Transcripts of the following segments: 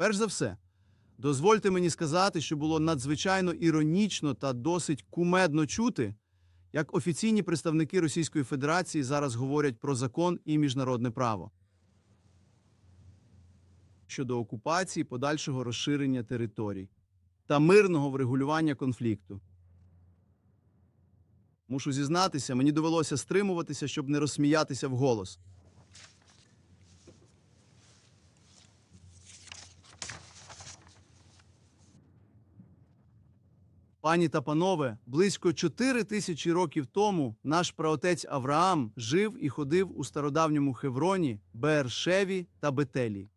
Перш за все, дозвольте мені сказати, що було надзвичайно іронічно та досить кумедно чути, як офіційні представники Російської Федерації зараз говорять про закон і міжнародне право щодо окупації, подальшого розширення територій та мирного врегулювання конфлікту. Мушу зізнатися, мені довелося стримуватися, щоб не розсміятися вголос. Пані та панове, близько чотири тисячі років тому наш праотець Авраам жив і ходив у стародавньому Хевроні, Бершеві та Бетелі.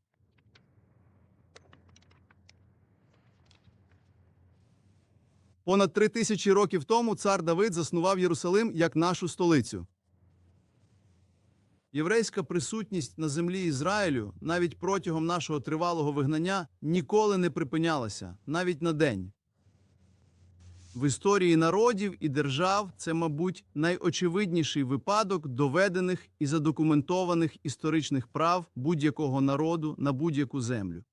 Понад три тисячі років тому цар Давид заснував Єрусалим як нашу столицю. Єврейська присутність на землі Ізраїлю навіть протягом нашого тривалого вигнання ніколи не припинялася, навіть на день. В історії народів і держав це, мабуть, найочевидніший випадок доведених і задокументованих історичних прав будь-якого народу на будь-яку землю.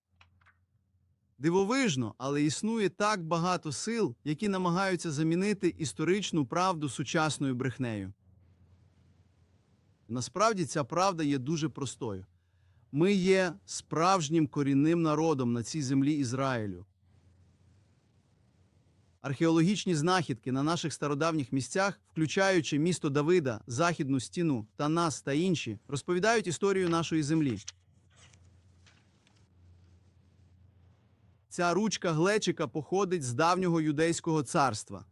Дивовижно, але існує так багато сил, які намагаються замінити історичну правду сучасною брехнею. Насправді ця правда є дуже простою. Ми є справжнім корінним народом на цій землі Ізраїлю. Археологічні знахідки на наших стародавніх місцях, включаючи місто Давида, Західну стіну та нас та інші, розповідають історію нашої землі. Ця ручка глечика походить з давнього юдейського царства.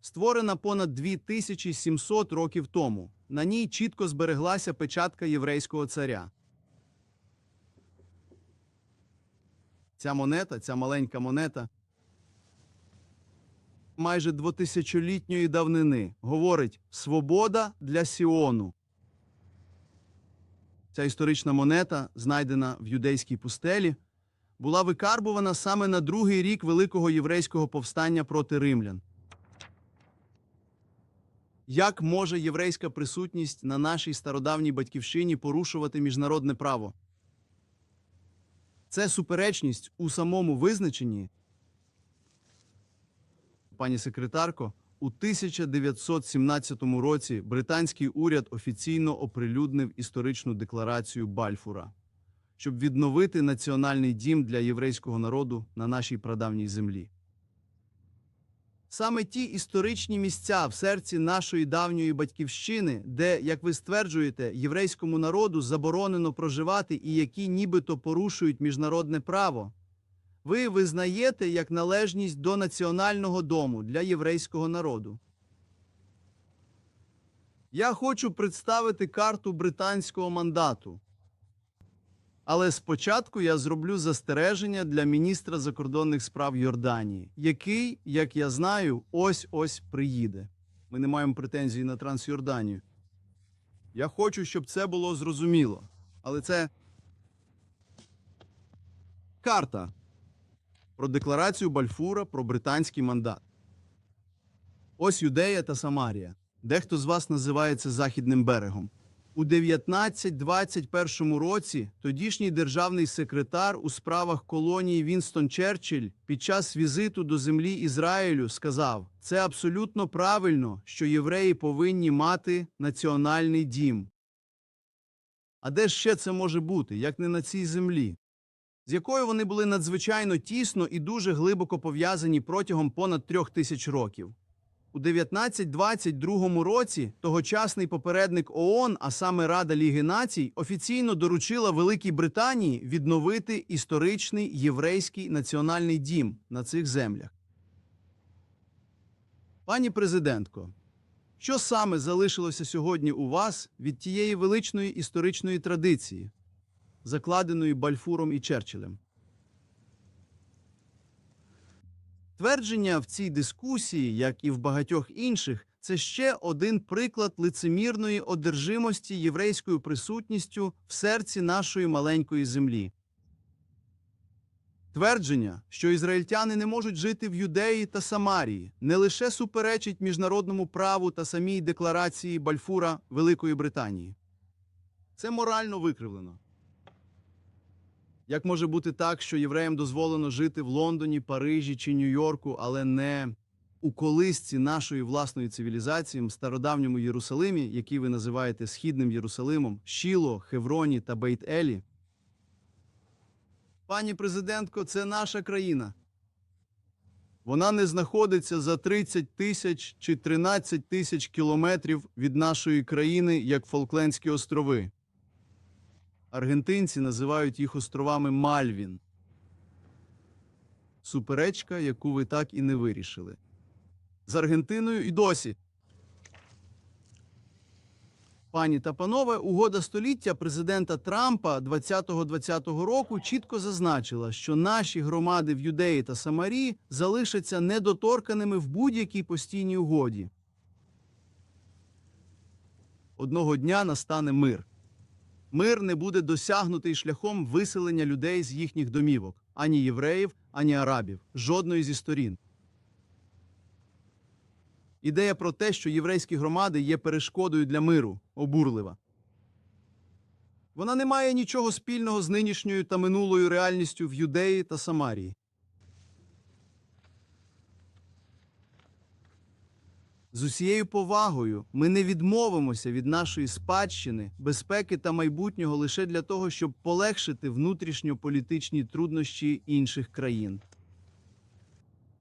Створена понад 2700 років тому. На ній чітко збереглася печатка єврейського царя. Ця монета, ця маленька монета, майже двотисячолітньої давнини, говорить «Свобода для Сіону». Ця історична монета, знайдена в юдейській пустелі, була викарбувана саме на другий рік Великого єврейського повстання проти римлян. Як може єврейська присутність на нашій стародавній батьківщині порушувати міжнародне право? Це суперечність у самому визначенні. Пані секретарко, у 1917 році британський уряд офіційно оприлюднив історичну декларацію Бальфура, щоб відновити національний дім для єврейського народу на нашій прадавній землі. Саме ті історичні місця в серці нашої давньої батьківщини, де, як ви стверджуєте, єврейському народу заборонено проживати і які нібито порушують міжнародне право, ви визнаєте як належність до національного дому для єврейського народу. Я хочу представити карту британського мандату. Але спочатку я зроблю застереження для міністра закордонних справ Йорданії, який, як я знаю, ось-ось приїде. Ми не маємо претензій на Трансйорданію. Я хочу, щоб це було зрозуміло. Але це карта про декларацію Бальфура про британський мандат. Ось Юдея та Самарія. Дехто з вас називає це Західним берегом. У 1921 році тодішній державний секретар у справах колонії Вінстон Черчилль під час візиту до землі Ізраїлю сказав: це абсолютно правильно, що євреї повинні мати національний дім. А де ще це може бути, як не на цій землі? З якою вони були надзвичайно тісно і дуже глибоко пов'язані протягом понад трьох тисяч років. У 1922 році тогочасний попередник ООН, а саме Рада Ліги Націй, офіційно доручила Великій Британії відновити історичний єврейський національний дім на цих землях. Пані президентко, що саме залишилося сьогодні у вас від тієї величної історичної традиції, закладеної Бальфуром і Черчиллем? Твердження в цій дискусії, як і в багатьох інших, це ще один приклад лицемірної одержимості єврейською присутністю в серці нашої маленької землі. Твердження, що ізраїльтяни не можуть жити в Юдеї та Самарії, не лише суперечить міжнародному праву та самій декларації Бальфура Великої Британії. Це морально викривлено. Як може бути так, що євреям дозволено жити в Лондоні, Парижі чи Нью-Йорку, але не у колисці нашої власної цивілізації, в стародавньому Єрусалимі, який ви називаєте Східним Єрусалимом, Шіло, Хевроні та Бейт-Елі? Пані президентко, це наша країна. Вона не знаходиться за 30 тисяч чи 13 тисяч кілометрів від нашої країни, як Фолклендські острови. Аргентинці називають їх островами Мальвін. Суперечка, яку ви так і не вирішили. З Аргентиною і досі. Пані та панове, угода століття президента Трампа 2020 року чітко зазначила, що наші громади в Юдеї та Самарії залишаться недоторканими в будь-якій постійній угоді. Одного дня настане мир. Мир не буде досягнутий шляхом виселення людей з їхніх домівок, ані євреїв, ані арабів, жодної зі сторін. Ідея про те, що єврейські громади є перешкодою для миру, обурлива. Вона не має нічого спільного з нинішньою та минулою реальністю в Юдеї та Самарії. З усією повагою ми не відмовимося від нашої спадщини, безпеки та майбутнього лише для того, щоб полегшити внутрішньополітичні труднощі інших країн.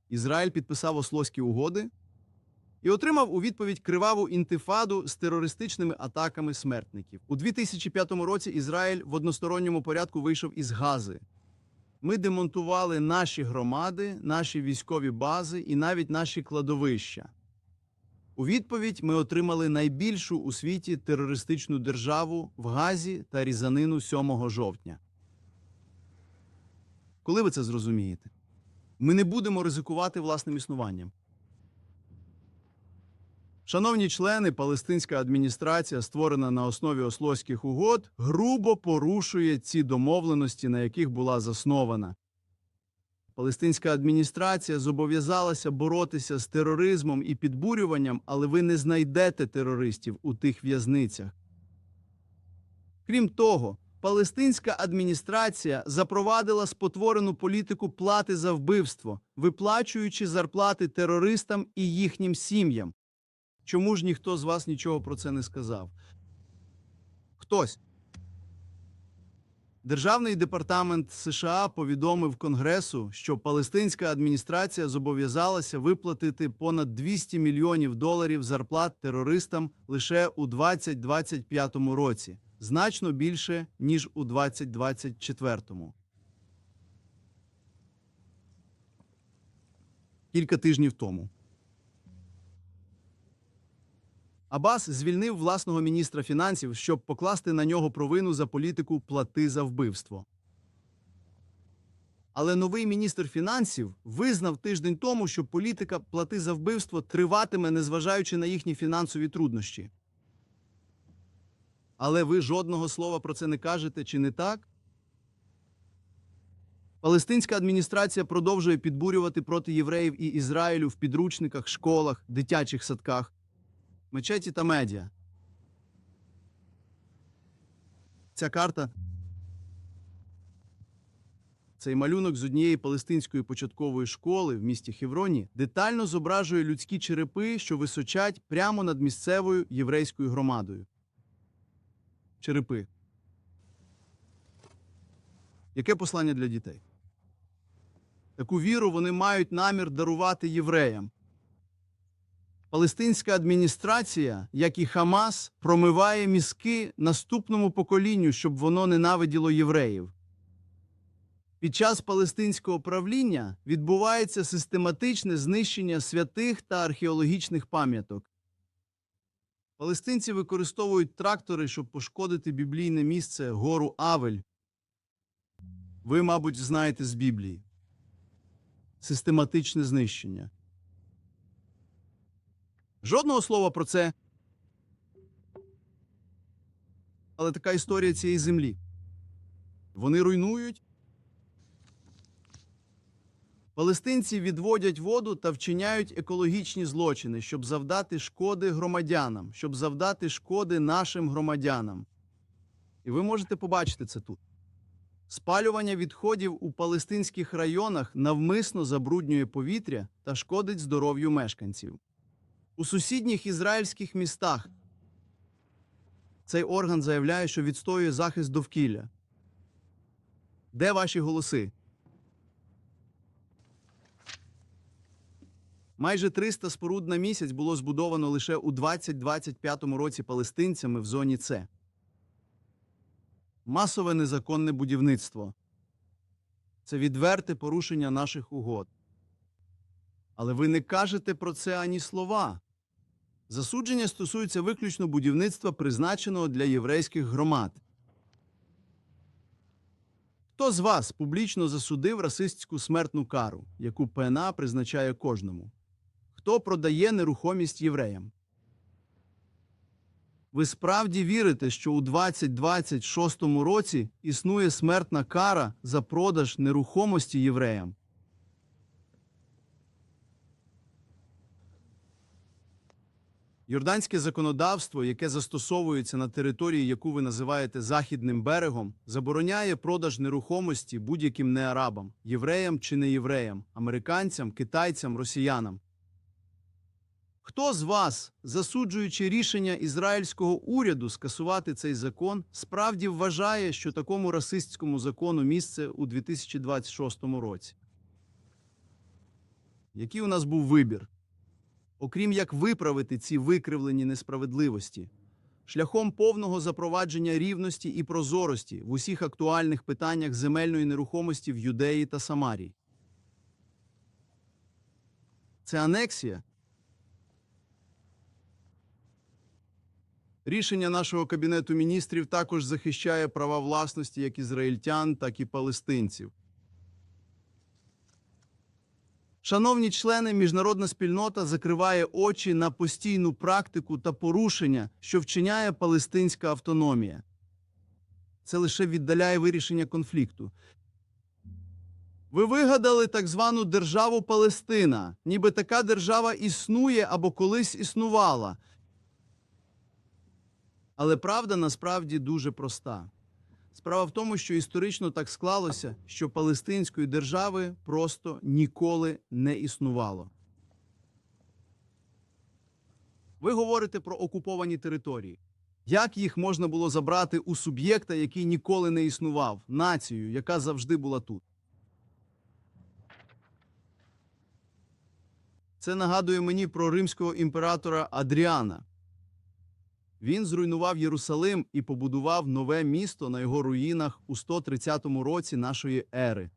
Ізраїль підписав Ослоські угоди і отримав у відповідь криваву інтифаду з терористичними атаками смертників. У 2005 році Ізраїль в односторонньому порядку вийшов із Гази. Ми демонтували наші громади, наші військові бази і навіть наші кладовища. У відповідь ми отримали найбільшу у світі терористичну державу в Газі та різанину 7 жовтня. Коли ви це зрозумієте? Ми не будемо ризикувати власним існуванням. Шановні члени, палестинська адміністрація, створена на основі ослоських угод, грубо порушує ці домовленості, на яких була заснована. Палестинська адміністрація зобов'язалася боротися з тероризмом і підбурюванням, але ви не знайдете терористів у тих в'язницях. Крім того, палестинська адміністрація запровадила спотворену політику плати за вбивство, виплачуючи зарплати терористам і їхнім сім'ям. Чому ж ніхто з вас нічого про це не сказав? Хтось. Державний департамент США повідомив Конгресу, що палестинська адміністрація зобов'язалася виплатити понад 200 мільйонів доларів зарплат терористам лише у 2025 році, значно більше, ніж у 2024. Кілька тижнів тому. Абас звільнив власного міністра фінансів, щоб покласти на нього провину за політику плати за вбивство. Але новий міністр фінансів визнав тиждень тому, що політика плати за вбивство триватиме, незважаючи на їхні фінансові труднощі. Але ви жодного слова про це не кажете, чи не так? Палестинська адміністрація продовжує підбурювати проти євреїв і Ізраїлю в підручниках, школах, дитячих садках мечеті та медіа. Ця карта цей малюнок з однієї палестинської початкової школи в місті Хевроні детально зображує людські черепи, що височать прямо над місцевою єврейською громадою. Черепи. Яке послання для дітей? Таку віру вони мають намір дарувати євреям. Палестинська адміністрація, як і Хамас, промиває мізки наступному поколінню, щоб воно ненавиділо євреїв. Під час палестинського правління відбувається систематичне знищення святих та археологічних пам'яток. Палестинці використовують трактори, щоб пошкодити біблійне місце гору Авель. Ви, мабуть, знаєте з Біблії. Систематичне знищення. Жодного слова про це. Але така історія цієї землі. Вони руйнують. Палестинці відводять воду та вчиняють екологічні злочини, щоб завдати шкоди громадянам, щоб завдати шкоди нашим громадянам. І ви можете побачити це тут. Спалювання відходів у палестинських районах навмисно забруднює повітря та шкодить здоров'ю мешканців. У сусідніх ізраїльських містах цей орган заявляє, що відстоює захист довкілля. Де ваші голоси? Майже 300 споруд на місяць було збудовано лише у 2025 році палестинцями в зоні С. Масове незаконне будівництво. Це відверте порушення наших угод. Але ви не кажете про це ані слова. Засудження стосуються виключно будівництва, призначеного для єврейських громад. Хто з вас публічно засудив расистську смертну кару, яку ПНА призначає кожному? Хто продає нерухомість євреям? Ви справді вірите, що у 2026 році існує смертна кара за продаж нерухомості євреям? Йорданське законодавство, яке застосовується на території, яку ви називаєте Західним берегом, забороняє продаж нерухомості будь-яким неарабам, євреям чи не євреям, американцям, китайцям, росіянам. Хто з вас, засуджуючи рішення ізраїльського уряду скасувати цей закон, справді вважає, що такому расистському закону місце у 2026 році? Який у нас був вибір? Окрім як виправити ці викривлені несправедливості, шляхом повного запровадження рівності і прозорості в усіх актуальних питаннях земельної нерухомості в Юдеї та Самарії. Це анексія. Рішення нашого кабінету міністрів також захищає права власності як ізраїльтян, так і палестинців. Шановні члени, міжнародна спільнота закриває очі на постійну практику та порушення, що вчиняє палестинська автономія. Це лише віддаляє вирішення конфлікту. Ви вигадали так звану державу Палестина, ніби така держава існує або колись існувала. Але правда насправді дуже проста. Справа в тому, що історично так склалося, що Палестинської держави просто ніколи не існувало. Ви говорите про окуповані території. Як їх можна було забрати у суб'єкта, який ніколи не існував, націю, яка завжди була тут? Це нагадує мені про римського імператора Адріана. Він зруйнував Єрусалим і побудував нове місто на його руїнах у 130 році нашої ери,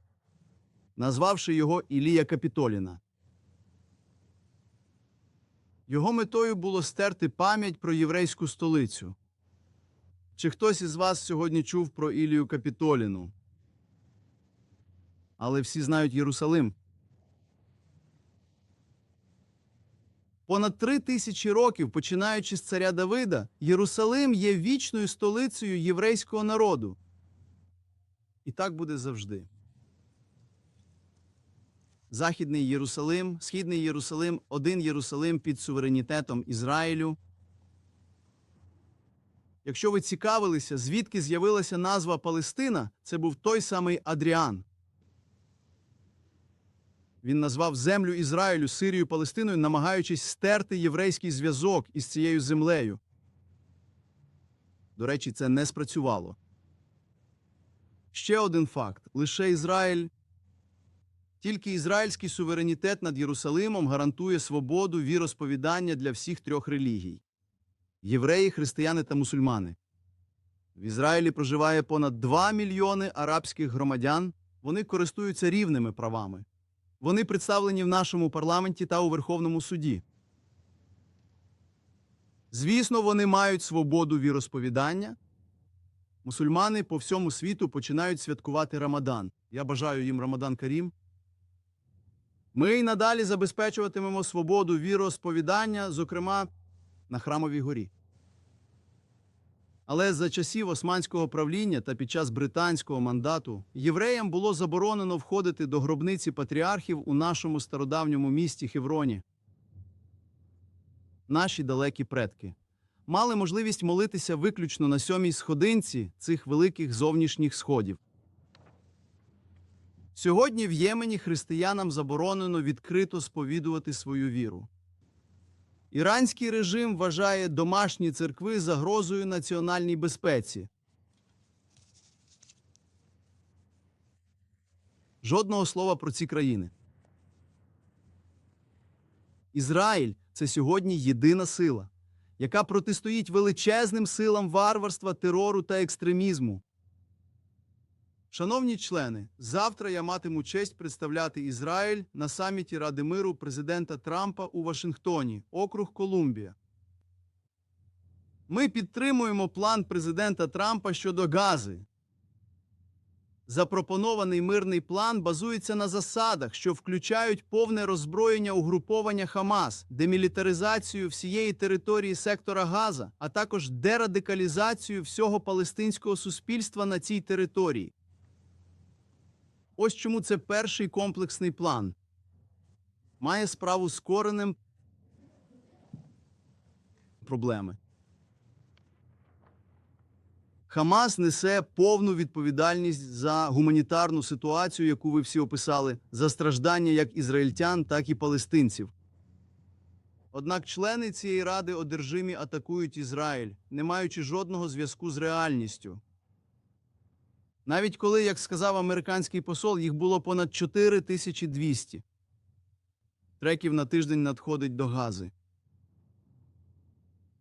назвавши його Ілія Капітоліна. Його метою було стерти пам'ять про єврейську столицю. Чи хтось із вас сьогодні чув про Ілію Капітоліну? Але всі знають Єрусалим. Понад три тисячі років, починаючи з царя Давида, Єрусалим є вічною столицею єврейського народу. І так буде завжди. Західний Єрусалим, Східний Єрусалим, один Єрусалим під суверенітетом Ізраїлю. Якщо ви цікавилися, звідки з'явилася назва Палестина, це був той самий Адріан. Він назвав землю Ізраїлю Сирію Палестиною, намагаючись стерти єврейський зв'язок із цією землею. До речі, це не спрацювало. Ще один факт: лише Ізраїль, тільки ізраїльський суверенітет над Єрусалимом гарантує свободу віросповідання для всіх трьох релігій: євреї, християни та мусульмани. В Ізраїлі проживає понад 2 мільйони арабських громадян. Вони користуються рівними правами. Вони представлені в нашому парламенті та у Верховному суді. Звісно, вони мають свободу віросповідання. Мусульмани по всьому світу починають святкувати Рамадан. Я бажаю їм Рамадан Карім. Ми й надалі забезпечуватимемо свободу віросповідання, зокрема на Храмовій горі. Але за часів османського правління та під час британського мандату євреям було заборонено входити до гробниці патріархів у нашому стародавньому місті Хевроні. Наші далекі предки мали можливість молитися виключно на сьомій сходинці цих великих зовнішніх сходів. Сьогодні в Ємені християнам заборонено відкрито сповідувати свою віру. Іранський режим вважає домашні церкви загрозою національній безпеці. Жодного слова про ці країни. Ізраїль це сьогодні єдина сила, яка протистоїть величезним силам варварства, терору та екстремізму. Шановні члени, завтра я матиму честь представляти Ізраїль на саміті Ради миру президента Трампа у Вашингтоні, округ Колумбія. Ми підтримуємо план президента Трампа щодо Гази. Запропонований мирний план базується на засадах, що включають повне роззброєння угруповання Хамас, демілітаризацію всієї території сектора Газа, а також дерадикалізацію всього палестинського суспільства на цій території. Ось чому це перший комплексний план. Має справу з коренем проблеми. Хамас несе повну відповідальність за гуманітарну ситуацію, яку ви всі описали, за страждання як ізраїльтян, так і палестинців. Однак члени цієї ради одержимі атакують Ізраїль, не маючи жодного зв'язку з реальністю. Навіть коли, як сказав американський посол, їх було понад 4200 треків на тиждень надходить до Гази.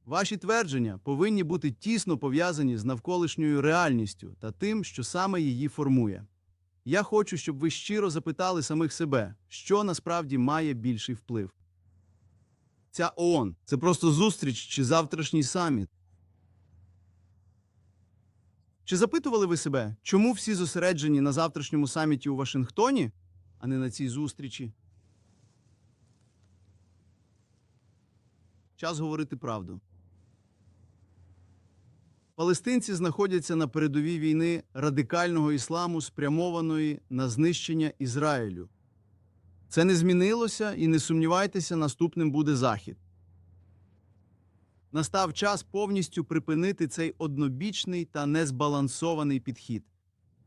Ваші твердження повинні бути тісно пов'язані з навколишньою реальністю та тим, що саме її формує. Я хочу, щоб ви щиро запитали самих себе, що насправді має більший вплив. Ця ООН – це просто зустріч чи завтрашній саміт. Чи запитували ви себе, чому всі зосереджені на завтрашньому саміті у Вашингтоні, а не на цій зустрічі? Час говорити правду. Палестинці знаходяться на передовій війни радикального ісламу, спрямованої на знищення Ізраїлю. Це не змінилося і не сумнівайтеся, наступним буде Захід. Настав час повністю припинити цей однобічний та незбалансований підхід.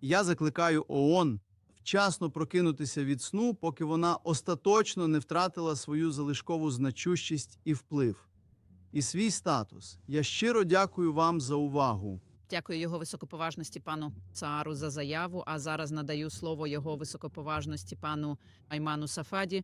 Я закликаю ООН вчасно прокинутися від сну, поки вона остаточно не втратила свою залишкову значущість і вплив. І свій статус. Я щиро дякую вам за увагу. Дякую його високоповажності пану Цаару за заяву. А зараз надаю слово його високоповажності пану Айману Сафаді,